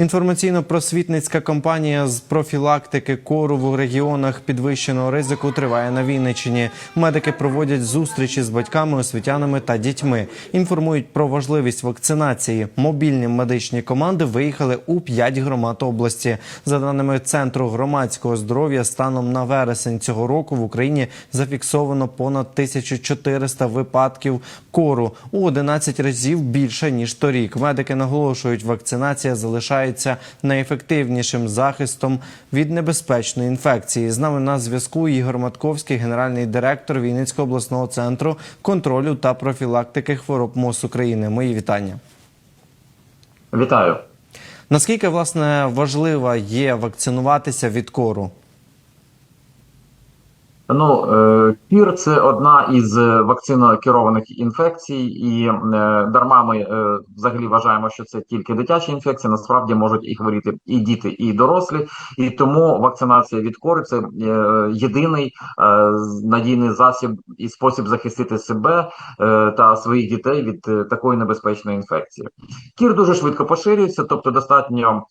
Інформаційно-просвітницька кампанія з профілактики кору в регіонах підвищеного ризику триває на Вінниччині. Медики проводять зустрічі з батьками, освітянами та дітьми. Інформують про важливість вакцинації. Мобільні медичні команди виїхали у п'ять громад області. За даними центру громадського здоров'я, станом на вересень цього року в Україні зафіксовано понад 1400 випадків кору у 11 разів більше ніж торік. Медики наголошують, вакцинація залишається найефективнішим захистом від небезпечної інфекції. З нами на зв'язку Ігор Матковський, генеральний директор Вінницького обласного центру контролю та профілактики хвороб МОЗ України. Мої вітання. Вітаю. Наскільки власне важлива є вакцинуватися від кору? Ну, е, кір це одна із вакцинокерованих інфекцій, і е, дарма ми е, взагалі вважаємо, що це тільки дитячі інфекції. Насправді можуть і хворіти і діти, і дорослі. І тому вакцинація від кори це єдиний надійний засіб і спосіб захистити себе та своїх дітей від такої небезпечної інфекції. Кір дуже швидко поширюється, тобто достатньо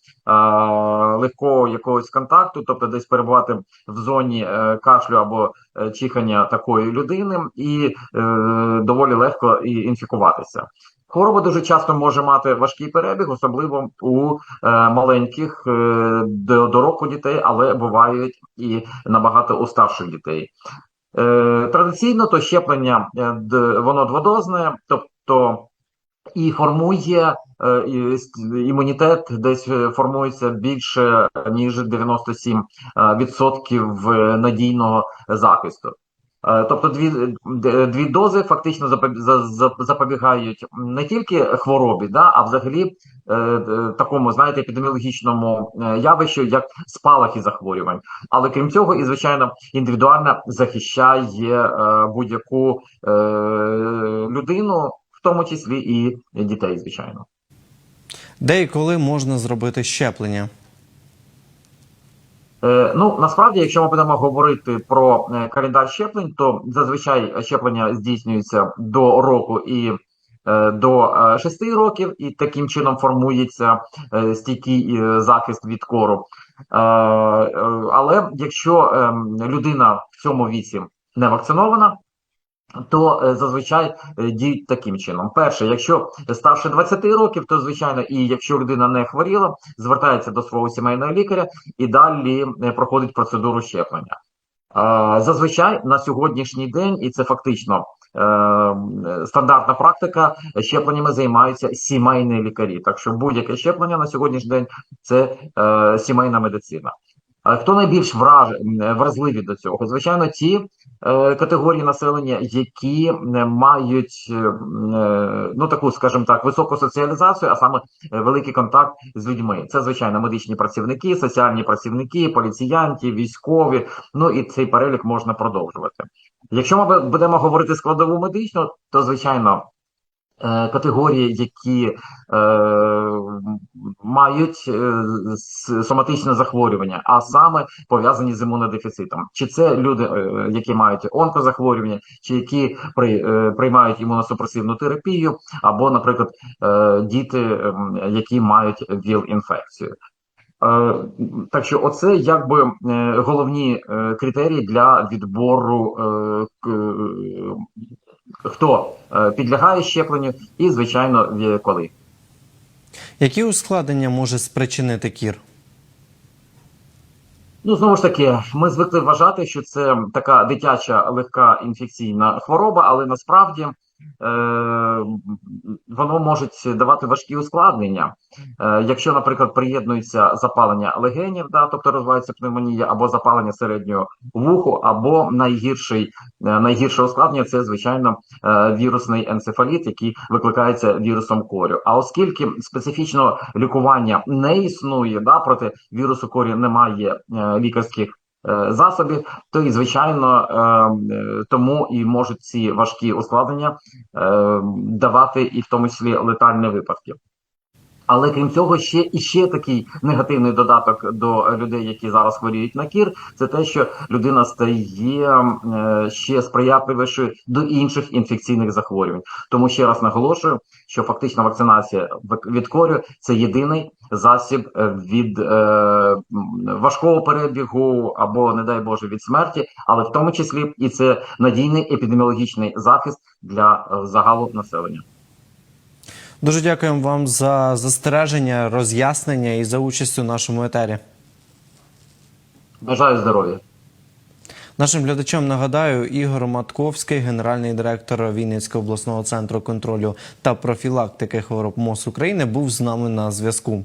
легкого якогось контакту, тобто десь перебувати в зоні кашлю або чихання такої людини, і е, доволі легко і інфікуватися. Хвороба дуже часто може мати важкий перебіг, особливо у е, маленьких е, до, до року дітей, але бувають і набагато у старших дітей. Е, Традиційно то щеплення е, воно дводозне, тобто і формує е, імунітет, десь формується більше ніж 97% е, надійного захисту. Е, тобто дві дві дози фактично запобігають не тільки хворобі, да, а взагалі такому, знаєте, епідеміологічному явищу, як спалахи захворювань. Але крім цього, і звичайно, індивідуально захищає будь-яку людину в тому числі і дітей, звичайно. Де і коли можна зробити щеплення? Е, ну насправді, якщо ми будемо говорити про е, календар щеплень, то зазвичай щеплення здійснюється до року і е, до 6 років, і таким чином формується стійкий захист від кору. Але якщо е, людина в цьому віці не вакцинована, то е, зазвичай е, діють таким чином: перше, якщо старше 20 років, то звичайно, і якщо людина не хворіла, звертається до свого сімейного лікаря і далі е, проходить процедуру щеплення. Зазвичай на сьогоднішній день, і це фактично стандартна практика, щепленнями займаються сімейні лікарі. Так що будь-яке щеплення на сьогоднішній день це сімейна медицина. Хто найбільш враж... вразливі до цього? Звичайно, ті е, категорії населення, які е, мають е, е, ну таку, скажімо так, високу соціалізацію, а саме е, великий контакт з людьми. Це звичайно медичні працівники, соціальні працівники, поліціянти, військові. Ну і цей перелік можна продовжувати. Якщо ми будемо говорити складову медичну, то звичайно Е, категорії, які е, мають е, соматичне захворювання, а саме пов'язані з імунодефіцитом. Чи це люди, е, які мають онкозахворювання, чи які при, е, приймають імуносупресивну терапію, або, наприклад, е, діти, е, які мають ВІЛ-інфекцію. Е, так що, оце якби е, головні е, критерії для відбору хто е, підлягає щепленню, і звичайно коли. Які ускладнення може спричинити кір? Ну, знову ж таки, ми звикли вважати, що це така дитяча легка інфекційна хвороба, але насправді воно може давати важкі ускладнення. Е, якщо, наприклад, приєднується запалення легенів, да, тобто розвивається пневмонія, або запалення середнього вуху, або найгірший, е, найгірше ускладнення це, звичайно, вірусний енцефаліт, який викликається вірусом корю. А оскільки специфічного лікування не існує, да, проти вірусу корю немає лікарських Е, засобів, то і звичайно е, е, тому і можуть ці важкі ускладнення давати і в тому числі летальні випадки. Але крім цього, ще і ще такий негативний додаток до людей, які зараз хворіють на кір, це те, що людина стає ще сприятливішою до інших інфекційних захворювань. Тому ще раз наголошую, що фактично вакцинація від корю це єдиний засіб е, від е, важкого перебігу або, не дай Боже, від смерті, але в тому числі і це надійний епідеміологічний захист для е, загалу населення. Дуже дякуємо вам за застереження, роз'яснення і за участь у нашому етері. Бажаю здоров'я. Нашим глядачам нагадаю, Ігор Матковський, генеральний директор Вінницького обласного центру контролю та профілактики хвороб МОЗ України, був з нами на зв'язку.